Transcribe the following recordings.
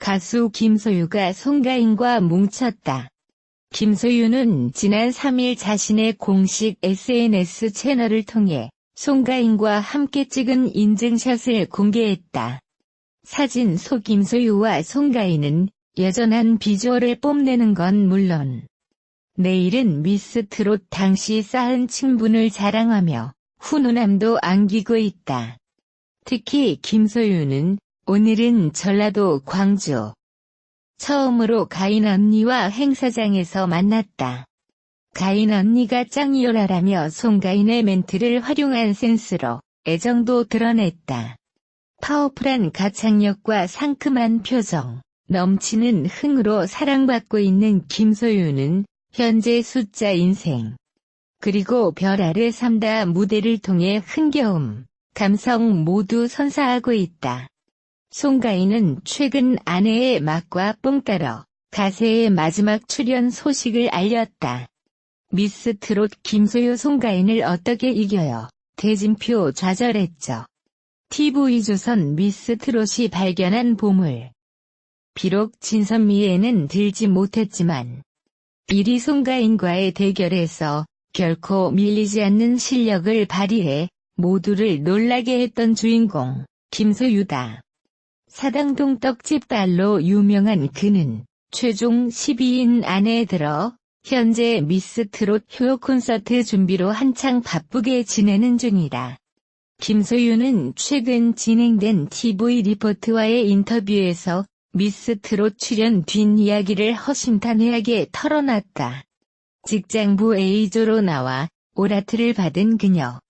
가수 김소유가 송가인과 뭉쳤다. 김소유는 지난 3일 자신의 공식 SNS 채널을 통해 송가인과 함께 찍은 인증샷을 공개했다. 사진 속 김소유와 송가인은 여전한 비주얼을 뽐내는 건 물론 내일은 미스 트롯 당시 쌓은 친분을 자랑하며 훈훈함도 안기고 있다. 특히 김소유는 오늘은 전라도 광주 처음으로 가인 언니와 행사장에서 만났다. 가인 언니가 짱이요라라며 송가인의 멘트를 활용한 센스로 애정도 드러냈다. 파워풀한 가창력과 상큼한 표정, 넘치는 흥으로 사랑받고 있는 김소유는 현재 숫자 인생, 그리고 별 아래 삼다 무대를 통해 흥겨움, 감성 모두 선사하고 있다. 송가인은 최근 아내의 막과 뽕 따러 가세의 마지막 출연 소식을 알렸다. 미스 트롯 김소유 송가인을 어떻게 이겨요? 대진표 좌절했죠. TV조선 미스 트롯이 발견한 보물. 비록 진선미에는 들지 못했지만 1위 송가인과의 대결에서 결코 밀리지 않는 실력을 발휘해 모두를 놀라게 했던 주인공 김소유다. 사당동 떡집 딸로 유명한 그는 최종 12인 안에 들어 현재 미스 트롯 효 콘서트 준비로 한창 바쁘게 지내는 중이다. 김소유는 최근 진행된 TV 리포트와의 인터뷰에서 미스 트롯 출연 뒷이야기를 허심탄회하게 털어놨다. 직장부 A조로 나와 오라트를 받은 그녀.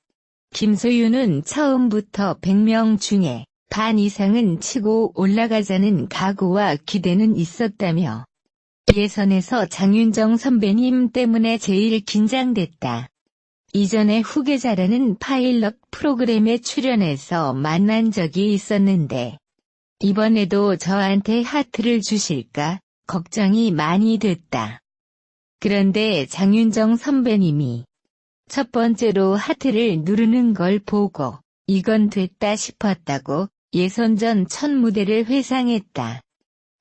김소유는 처음부터 100명 중에 반 이상은 치고 올라가자는 각오와 기대는 있었다며 예선에서 장윤정 선배님 때문에 제일 긴장됐다. 이전에 후계자라는 파일럿 프로그램에 출연해서 만난 적이 있었는데 이번에도 저한테 하트를 주실까 걱정이 많이 됐다. 그런데 장윤정 선배님이 첫 번째로 하트를 누르는 걸 보고 이건 됐다 싶었다고 예선전 첫 무대를 회상했다.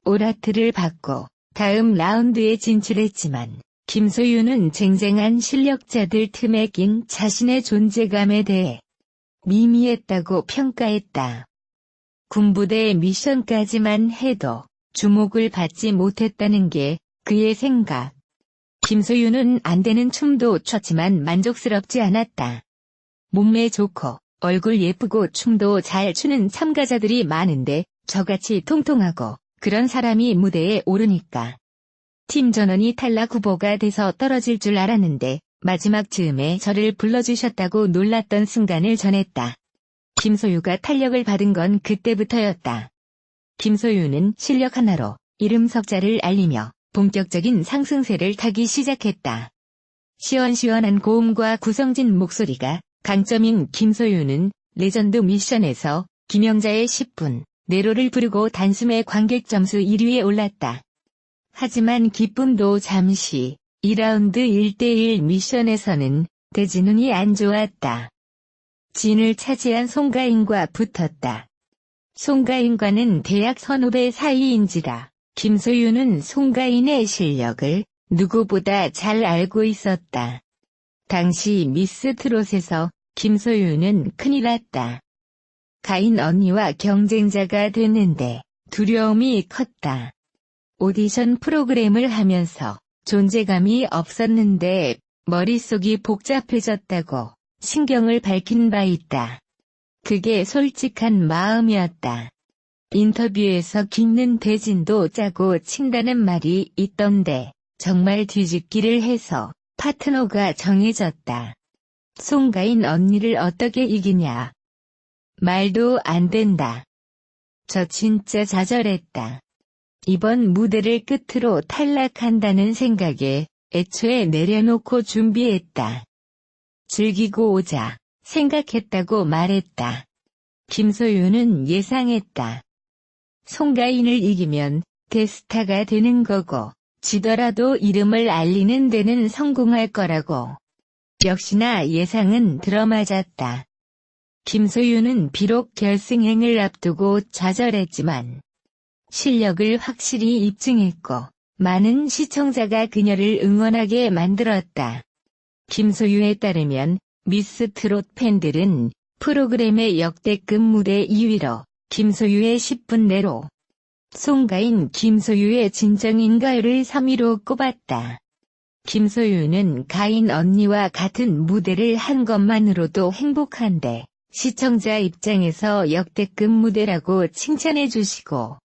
오라트를 받고 다음 라운드에 진출했지만 김소유는 쟁쟁한 실력자들 틈에 낀 자신의 존재감에 대해 미미했다고 평가했다. 군부대 미션까지만 해도 주목을 받지 못했다는 게 그의 생각. 김소유는 안 되는 춤도 췄지만 만족스럽지 않았다. 몸매 좋고 얼굴 예쁘고 춤도 잘 추는 참가자들이 많은데 저같이 통통하고 그런 사람이 무대에 오르니까 팀 전원이 탈락 후보가 돼서 떨어질 줄 알았는데 마지막 즈음에 저를 불러주셨다고 놀랐던 순간을 전했다. 김소유가 탄력을 받은 건 그때부터였다. 김소유는 실력 하나로 이름 석자를 알리며 본격적인 상승세를 타기 시작했다. 시원시원한 고음과 구성진 목소리가 강점인 김소유는 레전드 미션에서 김영자의 10분 내로를 부르고 단숨에 관객 점수 1위에 올랐다. 하지만 기쁨도 잠시 2라운드 1대1 미션에서는 대진운이 안 좋았다. 진을 차지한 송가인과 붙었다. 송가인과는 대학 선후배 사이인지라 김소유는 송가인의 실력을 누구보다 잘 알고 있었다. 당시 미스 트롯에서 김소유는 큰일 났다. 가인 언니와 경쟁자가 됐는데 두려움이 컸다. 오디션 프로그램을 하면서 존재감이 없었는데 머릿속이 복잡해졌다고 신경을 밝힌 바 있다. 그게 솔직한 마음이었다. 인터뷰에서 겪는 대진도 짜고 친다는 말이 있던데 정말 뒤집기를 해서 파트너가 정해졌다. 송가인 언니를 어떻게 이기냐. 말도 안 된다. 저 진짜 좌절했다. 이번 무대를 끝으로 탈락한다는 생각에 애초에 내려놓고 준비했다. 즐기고 오자 생각했다고 말했다. 김소유는 예상했다. 송가인을 이기면 대스타가 되는 거고 지더라도 이름을 알리는 데는 성공할 거라고. 역시나 예상은 들어맞았다. 김소유는 비록 결승행을 앞두고 좌절했지만 실력을 확실히 입증했고, 많은 시청자가 그녀를 응원하게 만들었다. 김소유에 따르면 미스 트롯 팬들은 프로그램의 역대급 무대 2위로 김소유의 10분 내로 송가인 김소유의 진정인가요를 3위로 꼽았다. 김소유는 가인 언니와 같은 무대를 한 것만으로도 행복한데 시청자 입장에서 역대급 무대라고 칭찬해 주시고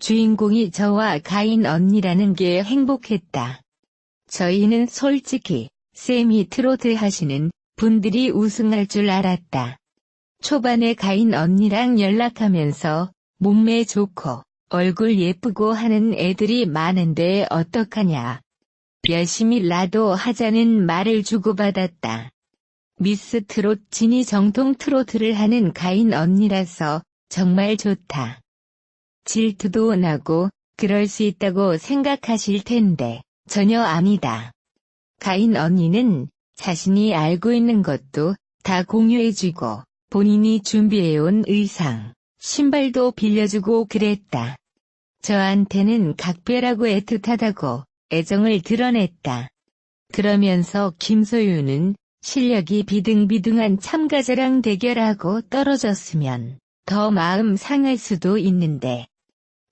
주인공이 저와 가인 언니라는 게 행복했다. 저희는 솔직히 세미 트로트 하시는 분들이 우승할 줄 알았다. 초반에 가인 언니랑 연락하면서 몸매 좋고 얼굴 예쁘고 하는 애들이 많은데 어떡하냐. 열심히 라도 하자는 말을 주고받았다. 미스 트롯 진이 정통 트로트를 하는 가인 언니라서 정말 좋다. 질투도 나고 그럴 수 있다고 생각하실 텐데 전혀 아니다. 가인 언니는 자신이 알고 있는 것도 다 공유해주고 본인이 준비해온 의상, 신발도 빌려주고 그랬다. 저한테는 각별하고 애틋하다고 애정을 드러냈다. 그러면서 김소유는 실력이 비등비등한 참가자랑 대결하고 떨어졌으면 더 마음 상할 수도 있는데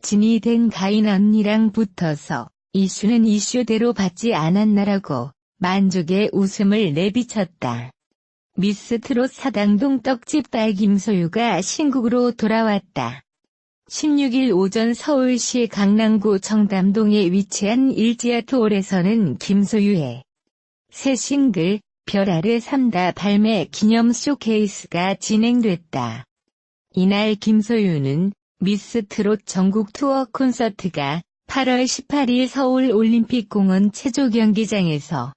진이 된 가인 언니랑 붙어서 이슈는 이슈대로 받지 않았나라고 만족의 웃음을 내비쳤다. 미스 트롯 사당동 떡집 딸 김소유가 신국으로 돌아왔다. 16일 오전 서울시 강남구 청담동에 위치한 일지아트홀에서는 김소유의 새 싱글 별 아래 산다 발매 기념 쇼케이스가 진행됐다. 이날 김소유는 미스 트롯 전국 투어 콘서트가 8월 18일 서울 올림픽공원 체조 경기장에서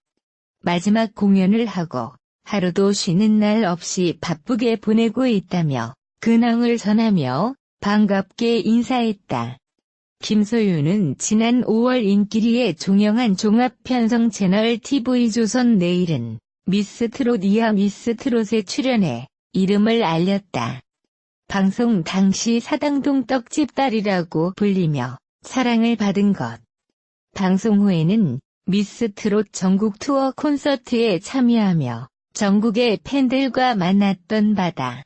마지막 공연을 하고 하루도 쉬는 날 없이 바쁘게 보내고 있다며 근황을 전하며 반갑게 인사했다. 김소유는 지난 5월 인기리에 종영한 종합편성 채널 TV조선 내일은 미스 트롯 이하 미스 트롯에 출연해 이름을 알렸다. 방송 당시 사당동 떡집 딸이라고 불리며 사랑을 받은 것. 방송 후에는 미스 트롯 전국 투어 콘서트에 참여하며 전국의 팬들과 만났던 바다.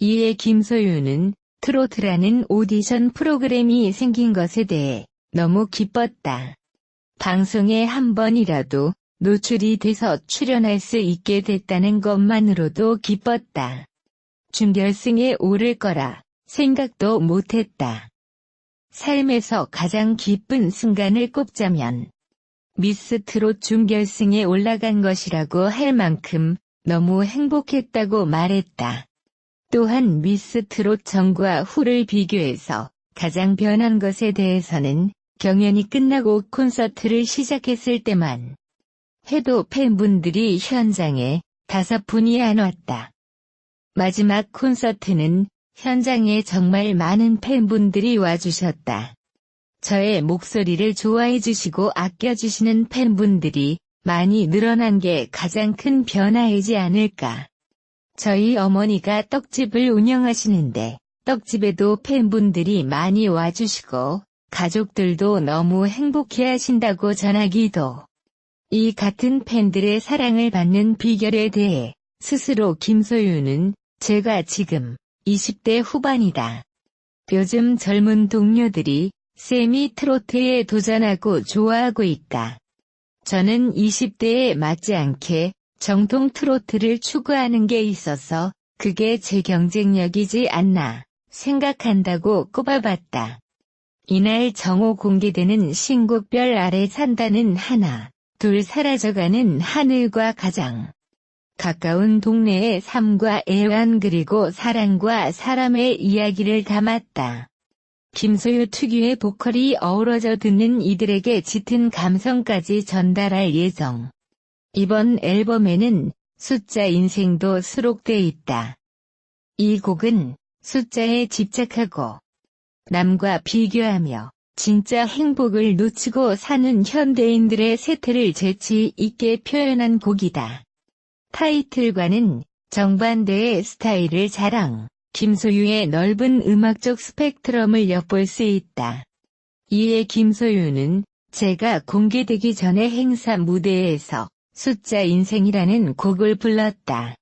이에 김소유는 트로트라는 오디션 프로그램이 생긴 것에 대해 너무 기뻤다. 방송에 한 번이라도 노출이 돼서 출연할 수 있게 됐다는 것만으로도 기뻤다. 준결승에 오를 거라 생각도 못했다. 삶에서 가장 기쁜 순간을 꼽자면 미스 트롯 준결승에 올라간 것이라고 할 만큼 너무 행복했다고 말했다. 또한 미스 트롯 전과 후를 비교해서 가장 변한 것에 대해서는 경연이 끝나고 콘서트를 시작했을 때만 해도 팬분들이 현장에 다섯 분이 안 왔다. 마지막 콘서트는 현장에 정말 많은 팬분들이 와주셨다. 저의 목소리를 좋아해 주시고 아껴 주시는 팬분들이 많이 늘어난 게 가장 큰 변화이지 않을까. 저희 어머니가 떡집을 운영하시는데 떡집에도 팬분들이 많이 와주시고 가족들도 너무 행복해 하신다고 전하기도. 이 같은 팬들의 사랑을 받는 비결에 대해 스스로 김소유는 제가 지금 20대 후반이다. 요즘 젊은 동료들이 세미 트로트에 도전하고 좋아하고 있다. 저는 20대에 맞지 않게 정통 트로트를 추구하는 게 있어서 그게 제 경쟁력이지 않나 생각한다고 꼽아봤다. 이날 정오 공개되는 신곡별 아래 산다는 하나, 둘 사라져가는 하늘과 가장 가까운 동네의 삶과 애완 그리고 사랑과 사람의 이야기를 담았다. 김소유 특유의 보컬이 어우러져 듣는 이들에게 짙은 감성까지 전달할 예정. 이번 앨범에는 숫자 인생도 수록돼 있다. 이 곡은 숫자에 집착하고 남과 비교하며 진짜 행복을 놓치고 사는 현대인들의 세태를 재치 있게 표현한 곡이다. 타이틀과는 정반대의 스타일을 자랑, 김소유의 넓은 음악적 스펙트럼을 엿볼 수 있다. 이에 김소유는 제가 공개되기 전에 행사 무대에서 숫자 인생이라는 곡을 불렀다.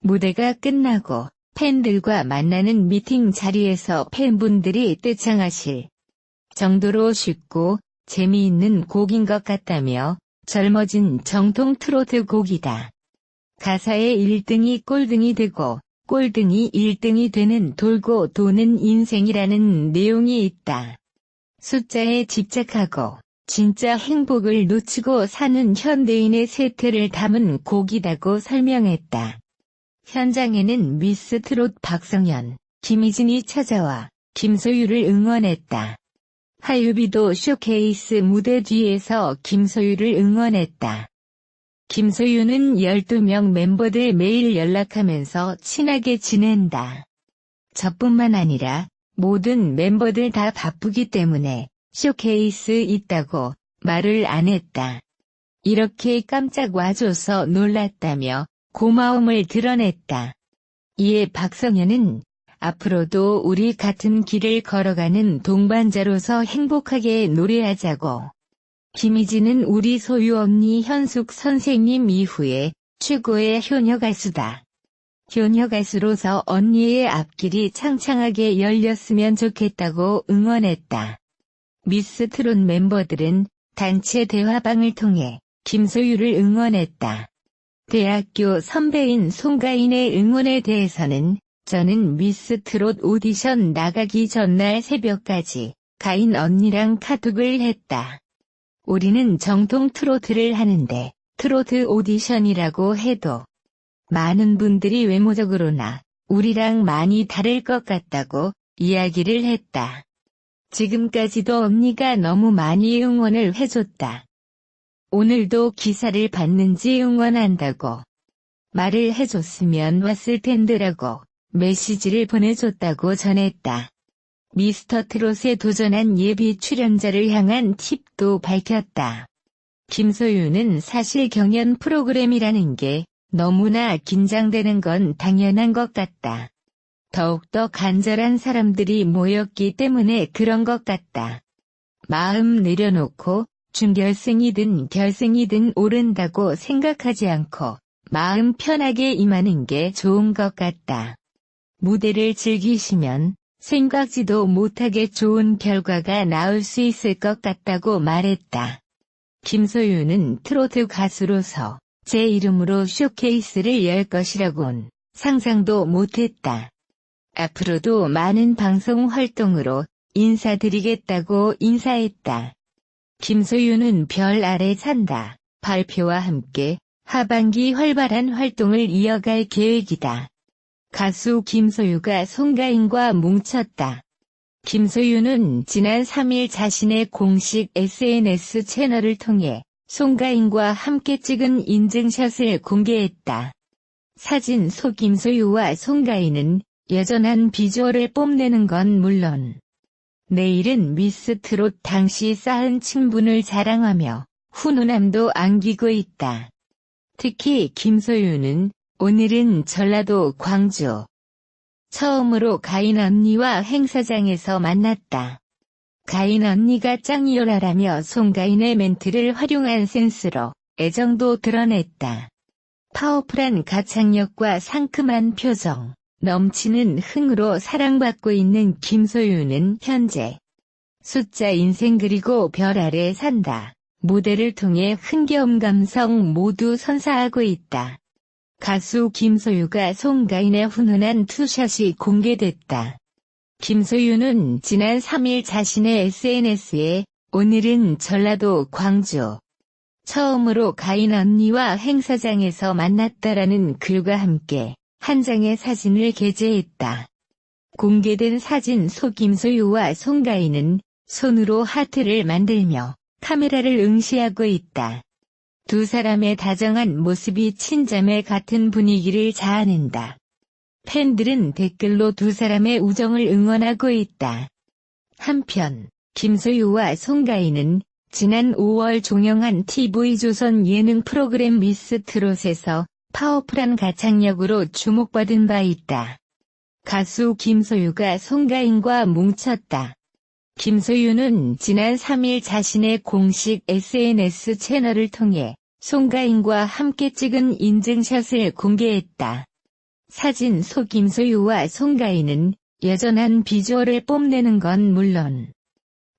무대가 끝나고 팬들과 만나는 미팅 자리에서 팬분들이 떼창하실 정도로 쉽고 재미있는 곡인 것 같다며 젊어진 정통 트로트 곡이다. 가사에 1등이 꼴등이 되고 꼴등이 1등이 되는 돌고 도는 인생이라는 내용이 있다. 숫자에 집착하고 진짜 행복을 놓치고 사는 현대인의 세태를 담은 곡이라고 설명했다. 현장에는 미스 트롯 박성현, 김희진이 찾아와 김소유를 응원했다. 하유비도 쇼케이스 무대 뒤에서 김소유를 응원했다. 김소유는 12명 멤버들 매일 연락하면서 친하게 지낸다. 저뿐만 아니라 모든 멤버들 다 바쁘기 때문에 쇼케이스 있다고 말을 안 했다. 이렇게 깜짝 와줘서 놀랐다며 고마움을 드러냈다. 이에 박성현은 앞으로도 우리 같은 길을 걸어가는 동반자로서 행복하게 노래하자고. 김희진은 우리 소유 언니 현숙 선생님 이후에 최고의 효녀 가수다. 효녀 가수로서 언니의 앞길이 창창하게 열렸으면 좋겠다고 응원했다. 미스 트롯 멤버들은 단체 대화방을 통해 김소유를 응원했다. 대학교 선배인 송가인의 응원에 대해서는 저는 미스 트롯 오디션 나가기 전날 새벽까지 가인 언니랑 카톡을 했다. 우리는 정통 트로트를 하는데 트로트 오디션이라고 해도 많은 분들이 외모적으로나 우리랑 많이 다를 것 같다고 이야기를 했다. 지금까지도 언니가 너무 많이 응원을 해줬다. 오늘도 기사를 받는지 응원한다고 말을 해줬으면 왔을 텐데라고 메시지를 보내줬다고 전했다. 미스터 트롯에 도전한 예비 출연자를 향한 팁도 밝혔다. 김소유는 사실 경연 프로그램이라는 게 너무나 긴장되는 건 당연한 것 같다. 더욱더 간절한 사람들이 모였기 때문에 그런 것 같다. 마음 내려놓고 준결승이든 결승이든 오른다고 생각하지 않고 마음 편하게 임하는 게 좋은 것 같다. 무대를 즐기시면 생각지도 못하게 좋은 결과가 나올 수 있을 것 같다고 말했다. 김소유는 트로트 가수로서 제 이름으로 쇼케이스를 열 것이라곤 상상도 못했다. 앞으로도 많은 방송 활동으로 인사드리겠다고 인사했다. 김소유는 별 아래 산다. 발표와 함께 하반기 활발한 활동을 이어갈 계획이다. 가수 김소유가 송가인과 뭉쳤다. 김소유는 지난 3일 자신의 공식 SNS 채널을 통해 송가인과 함께 찍은 인증샷을 공개했다. 사진 속 김소유와 송가인은 여전한 비주얼을 뽐내는 건 물론 내일은 미스 트롯 당시 쌓은 친분을 자랑하며 훈훈함도 안기고 있다. 특히 김소유는 오늘은 전라도 광주. 처음으로 가인 언니와 행사장에서 만났다. 가인 언니가 짱이요라라며 송가인의 멘트를 활용한 센스로 애정도 드러냈다. 파워풀한 가창력과 상큼한 표정, 넘치는 흥으로 사랑받고 있는 김소유는 현재 숫자 인생 그리고 별 아래 산다. 무대를 통해 흥겨움 감성 모두 선사하고 있다. 가수 김소유가 송가인의 훈훈한 투샷이 공개됐다. 김소유는 지난 3일 자신의 SNS에 오늘은 전라도 광주 처음으로 가인 언니와 행사장에서 만났다라는 글과 함께 한 장의 사진을 게재했다. 공개된 사진 속 김소유와 송가인은 손으로 하트를 만들며 카메라를 응시하고 있다. 두 사람의 다정한 모습이 친자매 같은 분위기를 자아낸다. 팬들은 댓글로 두 사람의 우정을 응원하고 있다. 한편, 김소유와 송가인은 지난 5월 종영한 TV조선 예능 프로그램 미스 트롯에서 파워풀한 가창력으로 주목받은 바 있다. 가수 김소유가 송가인과 뭉쳤다. 김소유는 지난 3일 자신의 공식 SNS 채널을 통해 송가인과 함께 찍은 인증샷을 공개했다. 사진 속 김소유와 송가인은 여전한 비주얼을 뽐내는 건 물론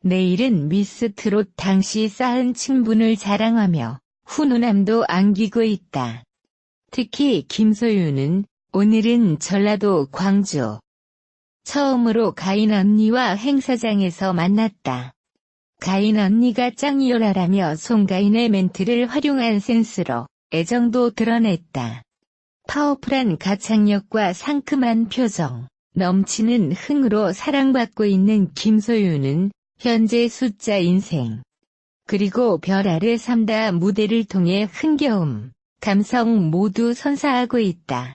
내일은 미스 트롯 당시 쌓은 친분을 자랑하며 훈훈함도 안기고 있다. 특히 김소유는 오늘은 전라도 광주 처음으로 가인 언니와 행사장에서 만났다. 가인 언니가 짱이요라라며 송가인의 멘트를 활용한 센스로 애정도 드러냈다. 파워풀한 가창력과 상큼한 표정, 넘치는 흥으로 사랑받고 있는 김소유는 현재 숫자 인생, 그리고 별 아래 삼다 무대를 통해 흥겨움, 감성 모두 선사하고 있다.